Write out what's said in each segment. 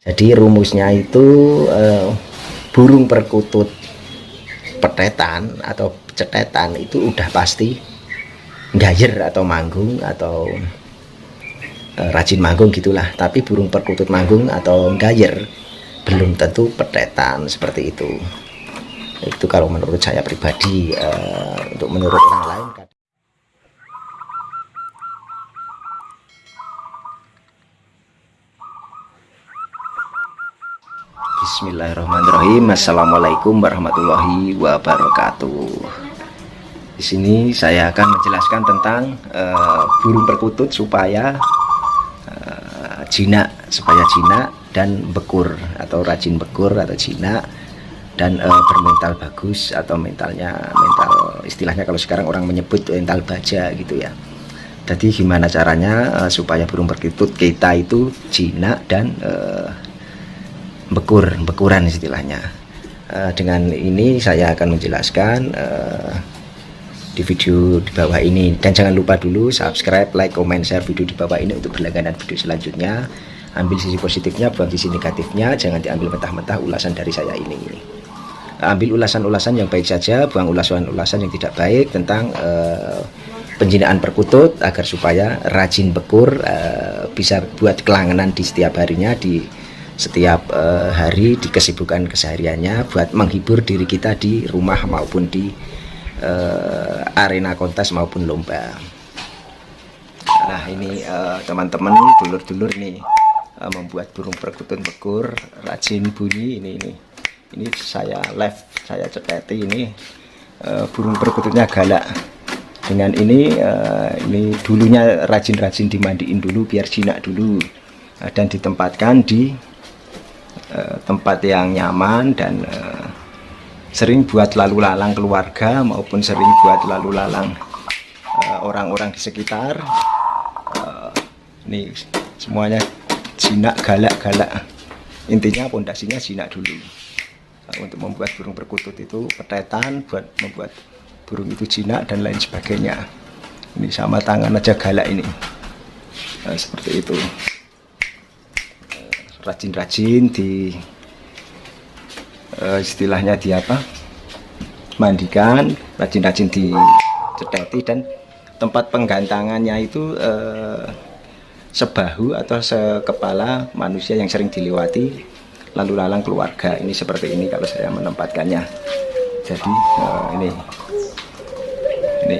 Jadi rumusnya itu eh, burung perkutut petetan atau cetetan itu udah pasti gayer atau manggung atau eh, rajin manggung gitulah. Tapi burung perkutut manggung atau gayer belum tentu petetan seperti itu. Itu kalau menurut saya pribadi eh, untuk menurut orang lain Bismillahirrahmanirrahim. Assalamualaikum warahmatullahi wabarakatuh. Di sini saya akan menjelaskan tentang uh, burung perkutut supaya uh, jinak, supaya jinak dan bekur atau rajin bekur atau jinak dan uh, bermental bagus atau mentalnya mental istilahnya kalau sekarang orang menyebut mental baja gitu ya. Jadi gimana caranya uh, supaya burung perkutut kita itu jinak dan uh, bekur bekuran istilahnya. Uh, dengan ini saya akan menjelaskan uh, di video di bawah ini. Dan jangan lupa dulu subscribe like comment share video di bawah ini untuk berlangganan video selanjutnya. Ambil sisi positifnya buang sisi negatifnya. Jangan diambil mentah-mentah ulasan dari saya ini. Ambil ulasan-ulasan yang baik saja buang ulasan-ulasan yang tidak baik tentang uh, penjinaan perkutut agar supaya rajin bekur uh, bisa buat kelangenan di setiap harinya di setiap uh, hari di kesibukan kesehariannya buat menghibur diri kita di rumah maupun di uh, arena kontes maupun lomba. Nah ini eh, teman-teman uh, dulur-dulur nih membuat burung perkutut bekur rajin bunyi ini ini ini saya live saya ceketi ini uh, burung perkututnya galak dengan ini uh, ini dulunya rajin-rajin dimandiin dulu biar jinak dulu uh, dan ditempatkan di Eh, tempat yang nyaman dan uh, sering buat lalu lalang keluarga maupun sering buat lalu lalang eh, orang-orang di sekitar. Ini semuanya jinak galak-galak. Intinya pondasinya jinak dulu. Untuk membuat burung perkutut itu petetan buat membuat burung itu jinak dan lain sebagainya. Ini sama tangan aja galak ini. Uh, seperti itu rajin-rajin di uh, istilahnya di apa? Mandikan rajin-rajin di ceteti dan tempat penggantangannya itu uh, sebahu atau sekepala manusia yang sering dilewati lalu lalang keluarga. Ini seperti ini kalau saya menempatkannya. Jadi uh, ini. Ini.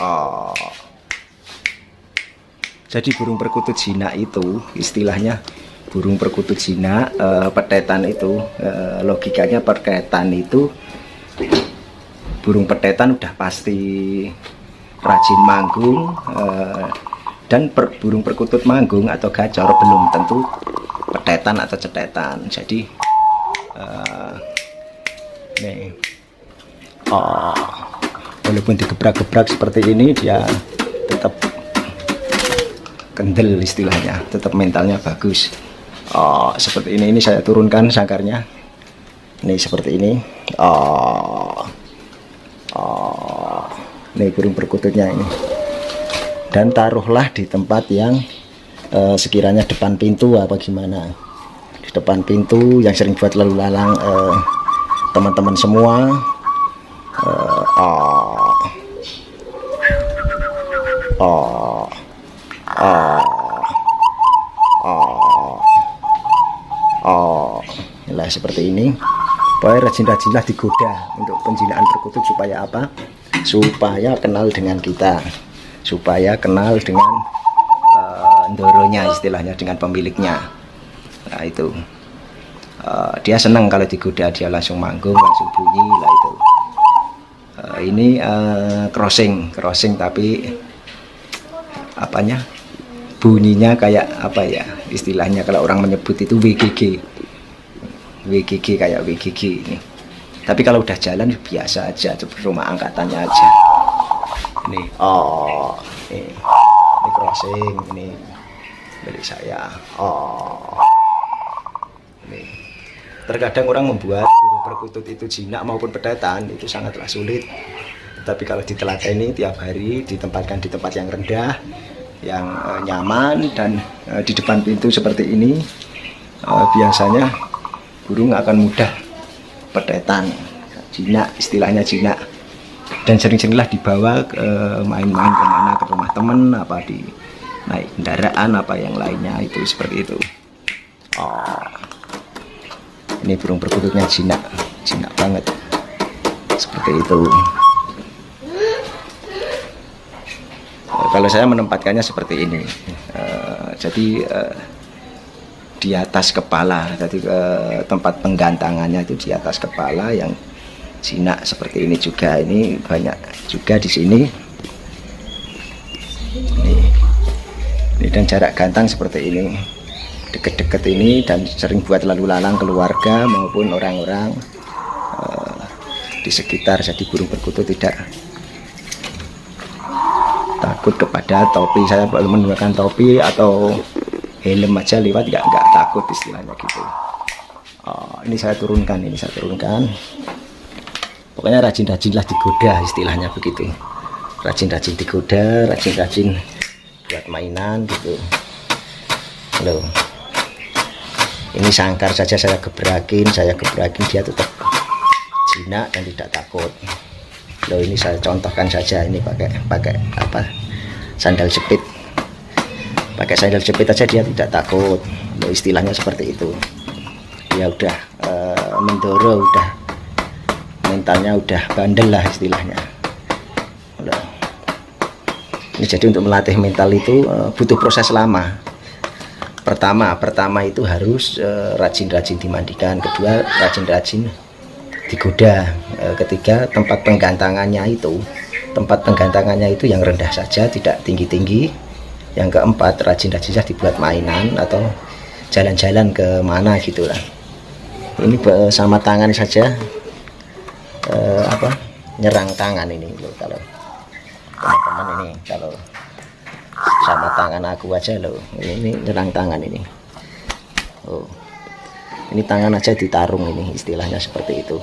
Oh. jadi burung perkutut jinak itu istilahnya burung perkutut Cina uh, petetan itu uh, logikanya petetan itu burung petetan udah pasti rajin manggung uh, dan per, burung perkutut manggung atau gacor belum tentu petetan atau cetetan. Jadi uh, nih oh, walaupun digebrak-gebrak seperti ini dia tetap kendel istilahnya tetap mentalnya bagus oh, seperti ini ini saya turunkan sangkarnya ini seperti ini. Oh, oh, ini burung perkututnya ini. Dan taruhlah di tempat yang uh, sekiranya depan pintu apa gimana. Di depan pintu yang sering buat lalu lalang uh, teman-teman semua. Uh, oh, oh, oh, oh lah seperti ini. Pokoknya rajin-rajinlah digoda untuk penjinaan perkutut supaya apa? Supaya kenal dengan kita. Supaya kenal dengan uh, ndoronya istilahnya dengan pemiliknya. Nah itu. Uh, dia senang kalau digoda dia langsung manggung langsung bunyi lah itu. Uh, ini uh, crossing crossing tapi apanya? Bunyinya kayak apa ya istilahnya? Kalau orang menyebut itu WGG WGG kayak WGG ini. Tapi kalau udah jalan biasa aja. Rumah angkatannya aja. Ini oh ini. Ini crossing ini milik saya. Oh. Ini. Terkadang orang membuat burung perkutut itu jinak maupun pedetan itu sangatlah sulit. Tapi kalau ditelateni tiap hari ditempatkan di tempat yang rendah yang uh, nyaman dan uh, di depan pintu seperti ini uh, biasanya burung akan mudah. Petetan jinak istilahnya jinak. Dan sering-seringlah dibawa eh, main-main ke mana ke rumah temen apa di naik kendaraan apa yang lainnya itu seperti itu. Oh ini burung perkututnya jinak jinak banget. Seperti itu. Kalau saya menempatkannya seperti ini. Eh, jadi eh, di atas kepala. Jadi eh, tempat penggantangannya itu di atas kepala yang jinak seperti ini juga. Ini banyak juga di sini. Ini, ini dan jarak gantang seperti ini. Deket-deket ini dan sering buat lalu lalang keluarga maupun orang-orang eh, di sekitar. Jadi burung perkutut tidak takut kepada topi. Saya menggunakan topi atau helm aja lewat nggak nggak takut istilahnya gitu. Oh, ini saya turunkan ini saya turunkan. Pokoknya rajin-rajinlah digoda istilahnya begitu. Rajin-rajin digoda rajin-rajin buat mainan gitu. Loh. Ini sangkar saja saya gebrakin saya gebrakin dia tetap jinak dan tidak takut. Loh ini saya contohkan saja ini pakai pakai apa? Sandal jepit pakai sandal jepit aja dia tidak takut istilahnya seperti itu. Ya udah eh, mendoro udah mentalnya udah bandel lah istilahnya. Ini jadi untuk melatih mental itu eh, butuh proses lama. Pertama pertama itu harus eh, rajin-rajin dimandikan. Kedua rajin-rajin digoda. Eh, ketiga tempat penggantangannya itu tempat penggantangannya itu yang rendah saja tidak tinggi-tinggi yang keempat rajin-rajin saja dibuat mainan atau jalan-jalan ke mana gitu lah. Ini sama tangan saja eh, apa nyerang tangan ini loh kalau teman-teman ini kalau sama tangan aku aja loh ini, ini nyerang tangan ini. Oh ini tangan aja ditarung ini istilahnya seperti itu.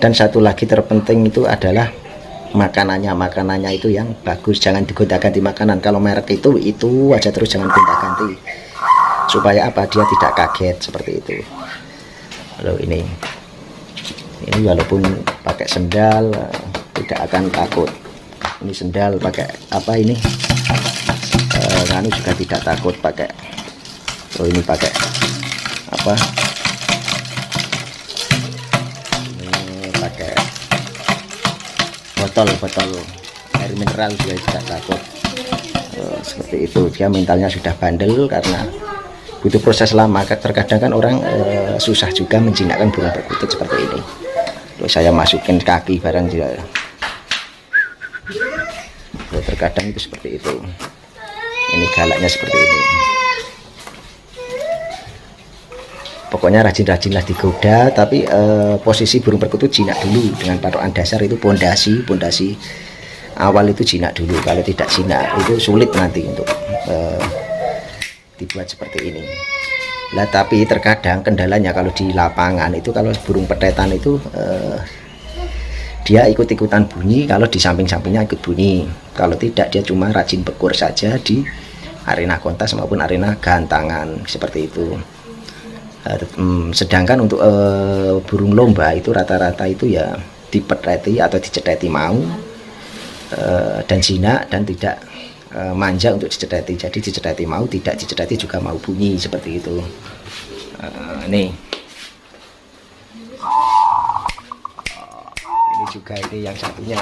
Dan satu lagi terpenting itu adalah makanannya makanannya itu yang bagus. Jangan digonta ganti makanan. Kalau merek itu itu aja terus jangan gonta ganti supaya apa? Dia tidak kaget seperti itu. Lalu ini ini walaupun pakai sendal tidak akan takut. Ini sendal pakai apa ini? Nganu juga tidak takut pakai. Oh ini pakai apa botol botol air mineral dia tidak takut. Eh, seperti itu. Dia mentalnya sudah bandel karena butuh proses lama. Terkadang kan orang eh, susah juga menjinakkan burung perkutut seperti ini. Terus saya masukin kaki barang Ya, terkadang itu seperti itu. Ini galaknya seperti ini pokoknya rajin-rajinlah digoda tapi eh, posisi burung perkutut jinak dulu. Dengan patokan dasar itu pondasi pondasi awal itu jinak dulu. Kalau tidak jinak itu sulit nanti untuk eh, dibuat seperti ini. Lah tapi terkadang kendalanya kalau di lapangan itu kalau burung petetan itu eh, dia ikut-ikutan bunyi kalau di samping-sampingnya ikut bunyi. Kalau tidak dia cuma rajin bekur saja di arena kontes maupun arena gantangan seperti itu Eh, mm, sedangkan untuk eh, burung lomba itu rata-rata itu ya dipeteti atau diceteti mau eh, dan jinak dan tidak eh, manja untuk diceteti jadi diceteti mau tidak diceteti juga mau bunyi seperti itu. Eh, nih. Ini juga ini yang satunya.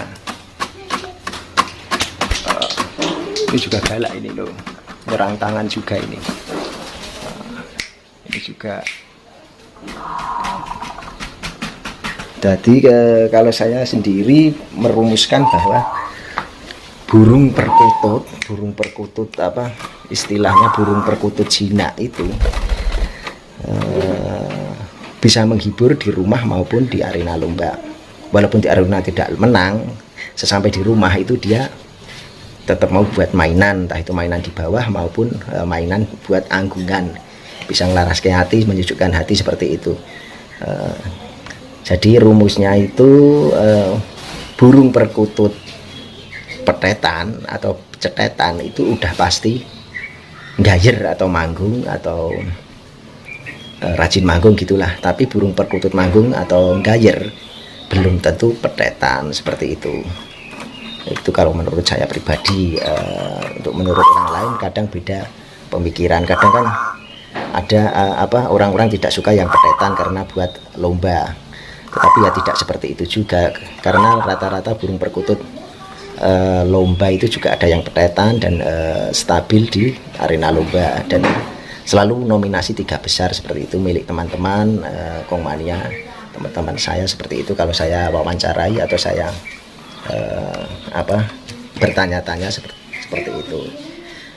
Eh, ini juga galak ini loh. Nyerang tangan juga ini ini juga. Jadi eh, kalau saya sendiri merumuskan bahwa burung perkutut burung perkutut apa istilahnya burung perkutut Cina itu eh, bisa menghibur di rumah maupun di arena lomba. Walaupun di arena tidak menang sesampai di rumah itu dia tetap mau buat mainan entah itu mainan di bawah maupun eh, mainan buat anggungan bisa ngelaraskan hati menyejukkan hati seperti itu. Eh, jadi rumusnya itu eh, burung perkutut petetan atau cetetan itu udah pasti gayer atau manggung atau uh, rajin manggung gitulah. Tapi burung perkutut manggung atau gayer belum tentu petetan seperti itu. Itu kalau menurut saya pribadi uh, untuk menurut orang lain kadang beda pemikiran. Kadang kan ada uh, apa orang-orang tidak suka yang petetan karena buat lomba. Tetapi ya tidak seperti itu juga karena rata-rata burung perkutut uh, lomba itu juga ada yang petetan dan uh, stabil di arena lomba. Dan selalu nominasi tiga besar seperti itu milik teman-teman uh, Kongmania teman-teman saya seperti itu. Kalau saya wawancarai atau saya uh, apa bertanya-tanya seperti seperti itu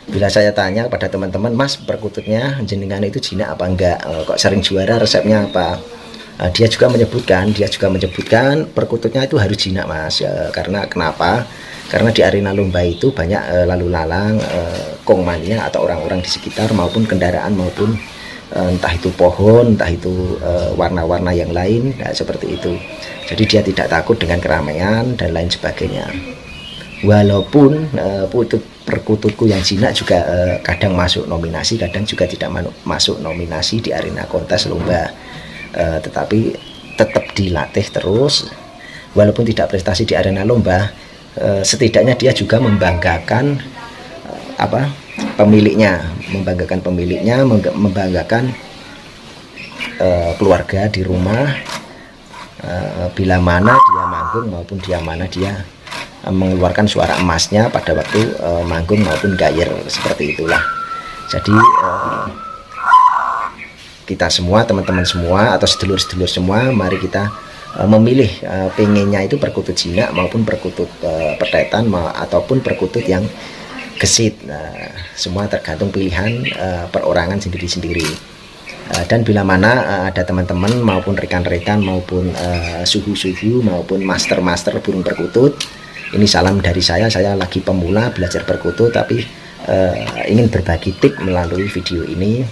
bila saya tanya pada teman-teman mas perkututnya jenengan itu jinak apa enggak? Uh, kok sering juara resepnya apa? Uh, dia juga menyebutkan dia juga menyebutkan perkututnya itu harus jinak mas. Uh, karena kenapa? Karena di arena lomba itu banyak lalu lalang kongmania atau orang-orang di sekitar maupun kendaraan maupun entah itu pohon entah itu warna-warna yang lain seperti itu. Jadi dia tidak takut dengan keramaian dan lain sebagainya walaupun uh, perkututku yang jinak juga uh, kadang masuk nominasi kadang juga tidak masuk nominasi di arena kontes lomba. Uh, tetapi tetap dilatih terus. Walaupun tidak prestasi di arena lomba Eh, setidaknya dia juga membanggakan eh, apa pemiliknya membanggakan pemiliknya membanggakan uh, keluarga di rumah. Uh, bila mana dia manggung maupun dia mana dia uh, mengeluarkan suara emasnya pada waktu uh, manggung maupun gayer seperti itulah. Jadi uh, kita semua teman-teman semua atau sedulur-sedulur semua mari kita uh, memilih uh, pengennya itu perkutut jinak maupun perkutut uh, pertetan ma ataupun perkutut yang gesit. Nah, semua tergantung pilihan uh, perorangan sendiri-sendiri. Dan bila mana ada teman-teman maupun rekan-rekan maupun suhu-suhu uh, maupun master-master burung perkutut ini salam dari saya saya lagi pemula belajar perkutut tapi uh, ingin berbagi tip melalui video ini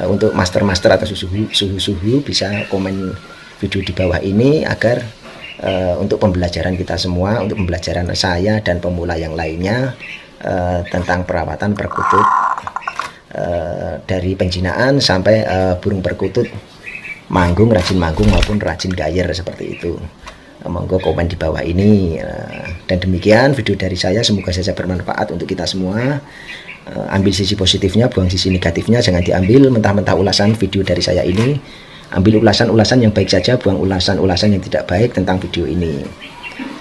uh, untuk master-master atau suhu-suhu bisa komen video di bawah ini agar uh, untuk pembelajaran kita semua, untuk pembelajaran saya dan pemula yang lainnya uh, tentang perawatan perkutut uh, dari penjinaan sampai uh, burung perkutut manggung, rajin manggung maupun rajin gayer seperti itu. Monggo komen di bawah ini. Dan demikian video dari saya. Semoga saja bermanfaat untuk kita semua. Ambil sisi positifnya buang sisi negatifnya. Jangan diambil mentah-mentah ulasan video dari saya ini. Ambil ulasan-ulasan yang baik saja buang ulasan-ulasan yang tidak baik tentang video ini.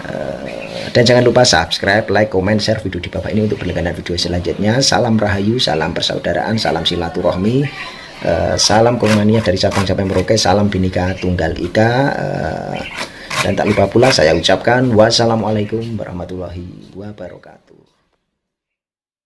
Uh, dan jangan lupa subscribe like comment share video di bawah ini untuk berlangganan video selanjutnya. Salam rahayu salam persaudaraan salam silaturahmi. Salam kongmania dari Sabang sampai Merauke salam binika tunggal ika dan tak lupa pula saya ucapkan wassalamualaikum warahmatullahi wabarakatuh